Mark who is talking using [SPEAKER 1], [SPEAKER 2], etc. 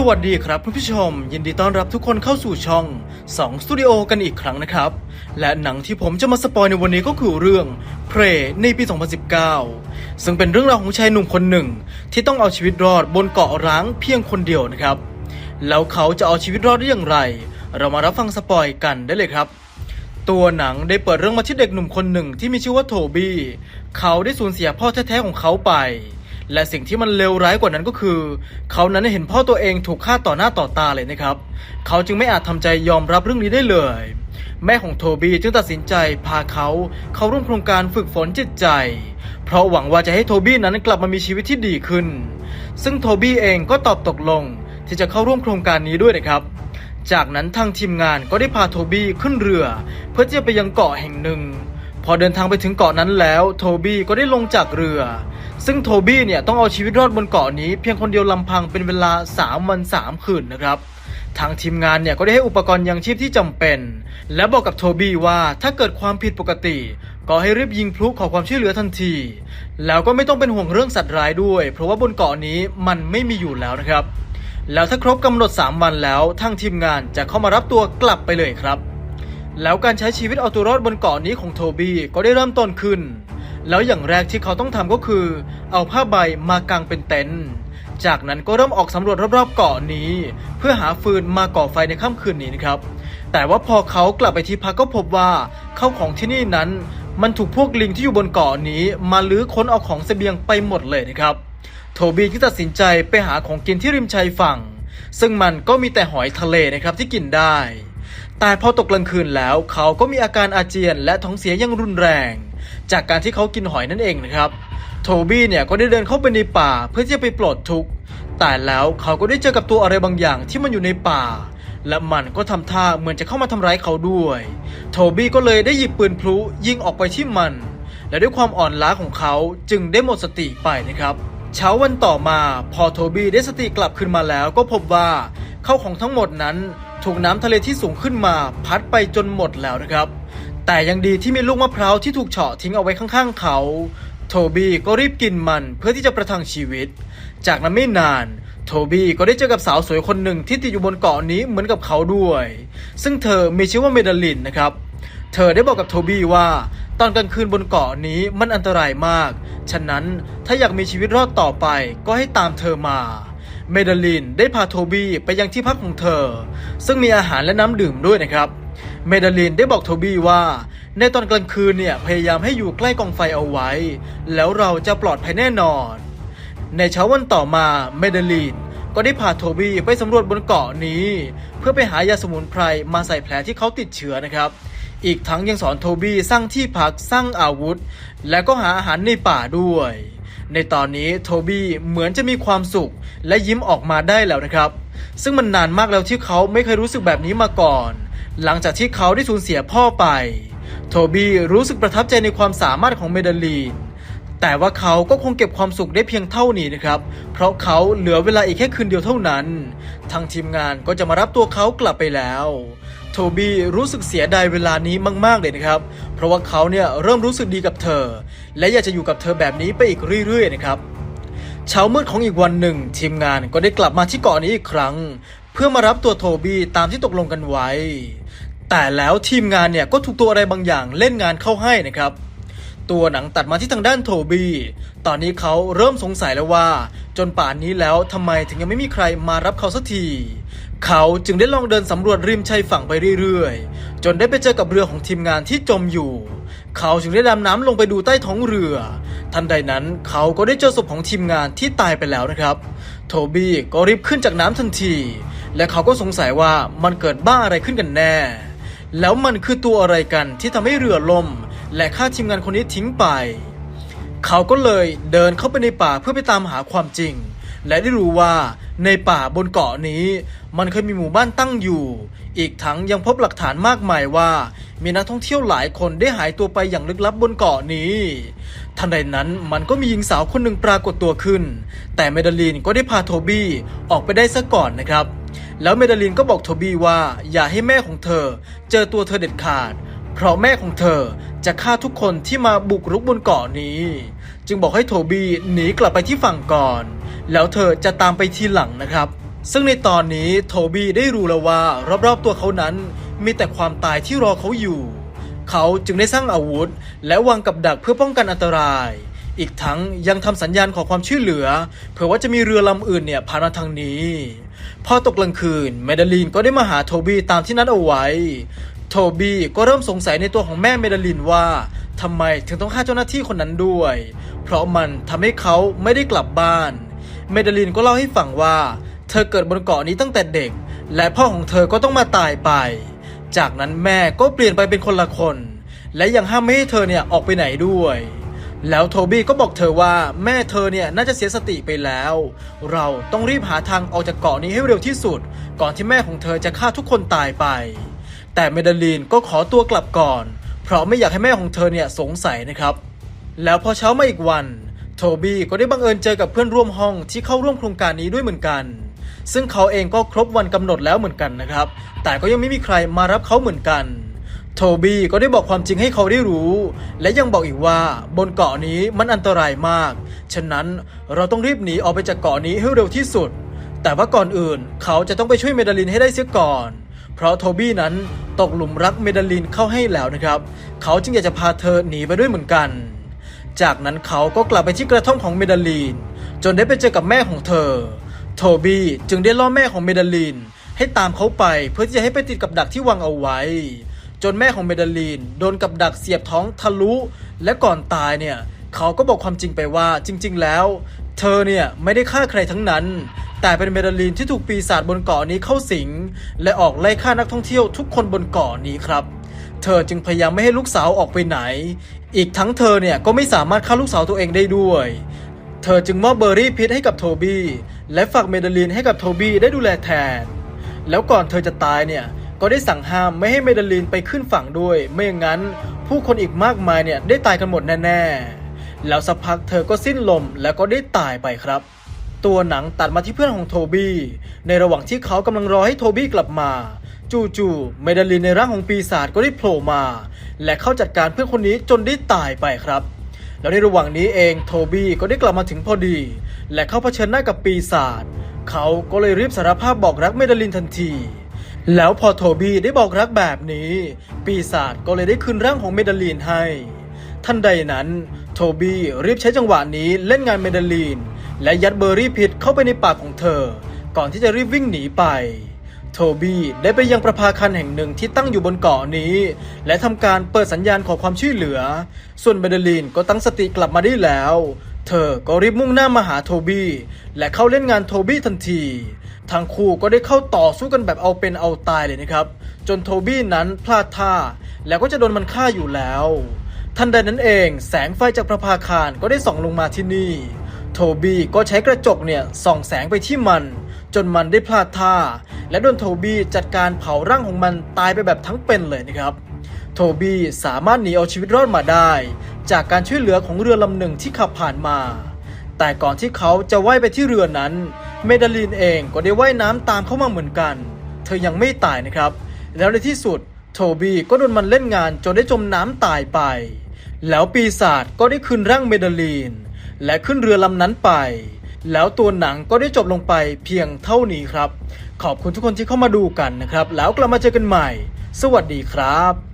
[SPEAKER 1] สวัสดีครับผู้ชม ยินดีต้อนรับทุกคนเข้าสู่ช่อง 2 สตูดิโอกันอีกครั้งนะครับ และหนังที่ผมจะมาสปอยในวันนี้ก็คือเรื่อง Prey ในปี 2019 ซึ่งเป็นเรื่องราวของชายหนุ่มคนหนึ่ง ที่ต้องเอาชีวิตรอดบนเกาะร้างเพียงคนเดียวนะครับ แล้วเขาจะเอาชีวิตรอดได้อย่างไร เรามารับฟังสปอยกันได้เลยครับตัวหนังได้เปิดเรื่องมาที่เด็กหนุ่มคนหนึ่งที่มีชื่อว่าโทบี้ เขาได้สูญเสียพ่อแท้ๆของเขาไป และสิ่งที่มันเลวร้ายกว่านั้นก็คือ เขานั้นเห็นพ่อตัวเองถูกฆ่าต่อหน้าต่อตาเลยนะครับ เขาจึงไม่อาจทำใจยอมรับเรื่องนี้ได้เลย แม่ของโทบี้จึงตัดสินใจพาเขาเข้าร่วมโครงการฝึกฝนจิตใจ เพราะหวังว่าจะให้โทบี้นั้นกลับมามีชีวิตที่ดีขึ้น ซึ่งโทบี้เองก็ตอบตกลงที่จะเข้าร่วมโครงการนี้ด้วยนะครับจากนั้นทางทีมงานก็ได้พาโทบี้ขึ้นเรือ เพื่อจะไปยังเกาะแห่งหนึ่ง พอเดินทางไปถึงเกาะนั้นแล้วโทบี้ก็ได้ลงจากเรือ ซึ่งโทบี้เนี่ยต้องเอาชีวิตรอดบนเกาะนี้เพียงคนเดียวลำพังเป็นเวลา 3 วัน 3 คืนนะครับทางทีมงานเนี่ยก็ได้ให้อุปกรณ์ยังชีพที่จำเป็น และบอกกับโทบี้ว่าถ้าเกิดความผิดปกติ ก็ให้รีบยิงพลุขอความช่วยเหลือทันที แล้วก็ไม่ต้องเป็นห่วงเรื่องสัตว์ร้ายด้วย เพราะว่าบนเกาะนี้มันไม่มีอยู่แล้วนะครับ แล้วถ้าครบกำหนด 3 วันแล้วทางทีมงานจะเข้ามารับตัวกลับไปเลยครับ แล้วการใช้ชีวิตเอาตัวรอดบนเกาะนี้ของโทบี้ก็ได้เริ่มต้นขึ้น แล้วอย่างแรกที่เขาต้องทำก็คือ เอาผ้าใบมากางเป็นเต็นท์จากนั้นก็เริ่มออกสำรวจรอบๆเกาะนี้ เพื่อหาฟืนมาก่อไฟในค่ำคืนนี้นะครับ แต่ว่าพอเขากลับไปที่พักก็พบว่าเข้าของที่นี่นั้น มันถูกพวกลิงที่อยู่บนเกาะนี้ มาลื้อค้นเอาของเสบียงไปหมดเลยนะครับ โทบี้ที่ตัดสินใจไปหาของกินที่ริมชายฝั่ง ซึ่งมันก็มีแต่หอยทะเลนะครับที่กินได้ แต่พอตกกลางคืนแล้วเขาก็มีอาการอาเจียนและท้องเสียอยังรุนแรง จากการที่เขากินหอยนั่นเองนะครับ โทบี้เนี่ยก็ได้เดินเข้าไปในป่าเพื่อที่จะไปปลดทุกข์แต่แล้วเขาก็ได้เจอกับตัวอะไรบางอย่างที่มันอยู่ในป่า และมันก็ทำท่าเหมือนจะเข้ามาทำร้ายเขาด้วย โทบี้ก็เลยได้หยิบปืนพลุยิงออกไปที่มัน และด้วยความอ่อนล้าของเขาจึงได้หมดสติไปนะครับ เช้าวันต่อมาพอโทบี้ได้สติกลับขึ้นมาแล้วก็พบว่าข้าวของทั้งหมดนั้น ถูกน้ำทะเลที่สูงขึ้นมา พัดไปจนหมดแล้วนะครับ แต่ยังดีที่มีลูกมะพร้าวที่ถูกเฉาะทิ้งเอาไว้ข้างๆเขา โทบี้ก็รีบกินมันเพื่อที่จะประทังชีวิต จากนั้นไม่นานโทบี้ก็ได้เจอกับสาวสวยคนหนึ่งที่ติดอยู่บนเกาะนี้เหมือนกับเขาด้วย ซึ่งเธอมีชื่อว่าเมดลินนะครับ เธอได้บอกกับโทบี้ว่าตอนกลางคืนบนเกาะนี้มันอันตรายมาก ฉะนั้นถ้าอยากมีชีวิตรอดต่อไปก็ให้ตามเธอมา เมดลินได้พาโทบี้ไปยังที่พักของเธอ ซึ่งมีอาหารและน้ำดื่มด้วยนะครับเมดลินได้บอกโทบี้ว่า ในตอนกลางคืนเนี่ยพยายามให้อยู่ใกล้กองไฟเอาไว้ แล้วเราจะปลอดภัยแน่นอน ในเช้าวันต่อมาเมเดลีนก็ได้พาโทบี้ไปสำรวจบนเกาะนี้ เพื่อไปหายาสมุนไพรมาใส่แผลที่เขาติดเชื้อนะครับ อีกทั้งยังสอนโทบี้สร้างที่พักสร้างอาวุธ และก็หาอาหารในป่าด้วย ในตอนนี้โทบี้เหมือนจะมีความสุข และยิ้มออกมาได้แล้วนะครับ ซึ่งมันนานมากแล้วที่เขาไม่เคยรู้สึกแบบนี้มาก่อน หลังจากที่เขาได้สูญเสียพ่อไป โทบี้รู้สึกประทับใจในความสามารถของเมดลีน แต่ว่าเขาก็คงเก็บความสุขได้เพียงเท่านี้นะครับ เพราะเขาเหลือเวลาอีกแค่คืนเดียวเท่านั้น ทางทีมงานก็จะมารับตัวเขากลับไปแล้ว โทบี้รู้สึกเสียดายเวลานี้มากๆเลยนะครับ เพราะว่าเขาเนี่ยเริ่มรู้สึกดีกับเธอ และอยากจะอยู่กับเธอแบบนี้ไปอีกเรื่อยๆนะครับเช้ามืดของอีกวันหนึ่ง ทีมงานก็ได้กลับมาที่เกาะนี้อีกครั้ง เพื่อมารับตัวโทบี้ตามที่ตกลงกันไว้ แต่แล้วทีมงานเนี่ยก็ถูกตัวอะไรบางอย่างเล่นงานเข้าให้นะครับ ตัวหนังตัดมาที่ทางด้านโทบี้ตอนนี้เขาเริ่มสงสัยแล้วว่า จนป่านนี้แล้วทำไมถึงยังไม่มีใครมารับเขาสักที เขาจึงได้ลองเดินสำรวจริมชายฝั่งไปเรื่อยๆ จนได้ไปเจอกับเรือของทีมงานที่จมอยู่ เขาจึงได้ดำน้ำลงไปดูใต้ท้องเรือ ทันใดนั้นเขาก็ได้เจอศพของทีมงานที่ตายไปแล้วนะครับ โทบี้ก็รีบขึ้นจากน้ำทันที และเขาก็สงสัยว่ามันเกิดบ้าอะไรขึ้นกันแน่ แล้วมันคือตัวอะไรกันที่ทำให้เรือล่ม และฆ่าทีมงานคนนี้ทิ้งไป เขาก็เลยเดินเข้าไปในป่าเพื่อไปตามหาความจริง และได้รู้ว่าในป่าบนเกาะนี้ มันเคยมีหมู่บ้านตั้งอยู่ อีกทั้งยังพบหลักฐานมากมายว่า มีนักท่องเที่ยวหลายคนได้หายตัวไปอย่างลึกลับบนเกาะนี้ ทันใดนั้นมันก็มีหญิงสาวคนหนึ่งปรากฏตัวขึ้น แต่เมดาลีนก็ได้พาโทบี้ออกไปได้ซะก่อนนะครับ แล้วเมดาลินก็บอกโทบี้ว่าอย่าให้แม่ของเธอ เจอตัวเธอเด็ดขาดเพราะแม่ของเธอจะฆ่าทุกคนที่มาบุกรุกบนเกาะนี้ จึงบอกให้โทบี้หนีกลับไปที่ฝั่งก่อน แล้วเธอจะตามไปทีหลังนะครับ ซึ่งในตอนนี้โทบี้ได้รู้แล้วว่ารอบๆตัวเขานั้นมีแต่ความตายที่รอเขาอยู่ เขาจึงได้สร้างอาวุธ และวางกับดักเพื่อป้องกันอันตราย อีกทั้งยังทำสัญญาณขอความช่วยเหลือ เผื่อว่าจะมีเรือลำอื่นเนี่ยผ่านมาทางนี้ พอตกกลางคืนเมดาลินก็ได้มาหาโทบี้ตามที่นัดเอาไว้ โทบี้ก็เริ่มสงสัยในตัวของแม่เมดาลินว่าทำไมถึงต้องฆ่าเจ้าหน้าที่คนนั้นด้วย เพราะมันทำให้เขาไม่ได้กลับบ้าน เมดลินก็เล่าให้ฟังว่า เธอเกิดบนเกาะนี้ตั้งแต่เด็ก และพ่อของเธอก็ต้องมาตายไป จากนั้นแม่ก็เปลี่ยนไปเป็นคนละคน และยังห้ามไม่ให้เธอเนี่ยออกไปไหนด้วย แล้วโทบี้ก็บอกเธอว่าแม่เธอเนี่ยน่าจะเสียสติไปแล้ว เราต้องรีบหาทางออกจากเกาะนี้ให้เร็วที่สุด ก่อนที่แม่ของเธอจะฆ่าทุกคนตายไป แต่เมดลีนก็ขอตัวกลับก่อน เพราะไม่อยากให้แม่ของเธอเนี่ยสงสัยนะครับ แล้วพอเช้ามาอีกวัน โทบี้ก็ได้บังเอิญเจอกับเพื่อนร่วมห้องที่เข้าร่วมโครงการนี้ด้วยเหมือนกัน ซึ่งเขาเองก็ครบวันกำหนดแล้วเหมือนกันนะครับ แต่ก็ยังไม่มีใครมารับเขาเหมือนกัน โทบี้ก็ได้บอกความจริงให้เขาได้รู้ และยังบอกอีกว่าบนเกาะนี้มันอันตรายมาก ฉะนั้นเราต้องรีบหนีออกไปจากเกาะนี้ให้เร็วที่สุด แต่ว่าก่อนอื่นเขาจะต้องไปช่วยเมดาลินให้ได้เสียก่อน เพราะโทบี้นั้นตกหลุมรักเมดาลินเข้าให้แล้วนะครับ เขาจึงอยากจะพาเธอหนีไปด้วยเหมือนกัน จากนั้นเขาก็กลับไปที่กระท่อมของเมดาลีน จนได้ไปเจอกับแม่ของเธอ โทบี้จึงได้ล่อแม่ของเมดาลีนให้ตามเขาไปเพื่อที่จะให้ไปติดกับดักที่วางเอาไว้ จนแม่ของเมดาลีนโดนกับดักเสียบท้องทะลุ และก่อนตายเนี่ยเขาก็บอกความจริงไปว่าจริง ๆ แล้ว เธอเนี่ยไม่ได้ฆ่าใครทั้งนั้น แต่เป็นเมดาลีนที่ถูกปีศาจบนเกาะนี้เข้าสิง และออกไล่ฆ่านักท่องเที่ยวทุกคนบนเกาะนี้ครับ เธอจึงพยายามไม่ให้ลูกสาวออกไปไหน อีกทั้งเธอเนี่ยก็ไม่สามารถฆ่าลูกสาวตัวเองได้ด้วย เธอจึงมอบเบอร์รี่พิษให้กับโทบี้และฝากเมดลินให้กับโทบี้ได้ดูแลแทน แล้วก่อนเธอจะตายเนี่ยก็ได้สั่งห้ามไม่ให้เมดลินไปขึ้นฝั่งด้วย ไม่อย่างนั้น ผู้คนอีกมากมายเนี่ยได้ตายกันหมดแน่ๆ แล้วสักพักเธอก็สิ้นลมแล้วก็ได้ตายไปครับ ตัวหนังตัดมาที่เพื่อนของโทบี้ในระหว่างที่เขากำลังรอให้โทบี้กลับมา จู่ๆเมดาลินในร่างของปีศาจก็ได้โผล่มา และเข้าจัดการเพื่อนคนนี้จนได้ตายไปครับ แล้วในระหว่างนี้เองโทบี้ก็ได้กลับมาถึงพอดี และเข้าเผชิญหน้ากับปีศาจเขาก็เลยรีบสารภาพบอกรักเมดาลินทันที แล้วพอโทบี้ได้บอกรักแบบนี้ ปีศาจก็เลยได้คืนร่างของเมดาลินให้ ทันใดนั้นโทบี้รีบใช้จังหวะนี้เล่นงานเมดาลีนและยัดเบอร์รี่พิษเข้าไปในปากของเธอ ก่อนที่จะรีบวิ่งหนีไป โทบี้ได้ไปยังประภาคารแห่งหนึ่งที่ตั้งอยู่บนเกาะนี้ และทำการเปิดสัญญาณขอความช่วยเหลือ ส่วนเมดลีนก็ตั้งสติกลับมาได้แล้ว เธอก็รีบมุ่งหน้ามาหาโทบี้และเข้าเล่นงานโทบี้ทันทีทั้งคู่ก็ได้เข้าต่อสู้กันแบบเอาเป็นเอาตายเลยนะครับ จนโทบี้นั้นพลาดท่า แล้วก็จะโดนมันฆ่าอยู่แล้ว ทันใดนั้นเอง แสงไฟจากประภาคารก็ได้ส่องลงมาที่นี่ โทบี้ก็ใช้กระจกเนี่ยส่องแสงไปที่มัน จนมันได้พลาดท่า และโดนโทบี้จัดการเผาร่างของมันตายไปแบบทั้งเป็นเลยนะครับ โทบี้สามารถหนีเอาชีวิตรอดมาได้ จากการช่วยเหลือของเรือลำหนึ่งที่ขับผ่านมา แต่ก่อนที่เขาจะว่ายไปที่เรือนั้น เมดาลีนเองก็ได้ว่ายน้ำตามเข้ามาเหมือนกัน เธอยังไม่ตายนะครับ แล้วในที่สุดโทบี้ก็โดนมันเล่นงานจนได้จมน้ำตายไป แล้วปีศาจก็ได้คืนร่างเมดาลีน และขึ้นเรือลำนั้นไป แล้วตัวหนังก็ได้จบลงไปเพียงเท่านี้ครับ ขอบคุณทุกคนที่เข้ามาดูกันนะครับ แล้วกลับมาเจอกันใหม่ สวัสดีครับ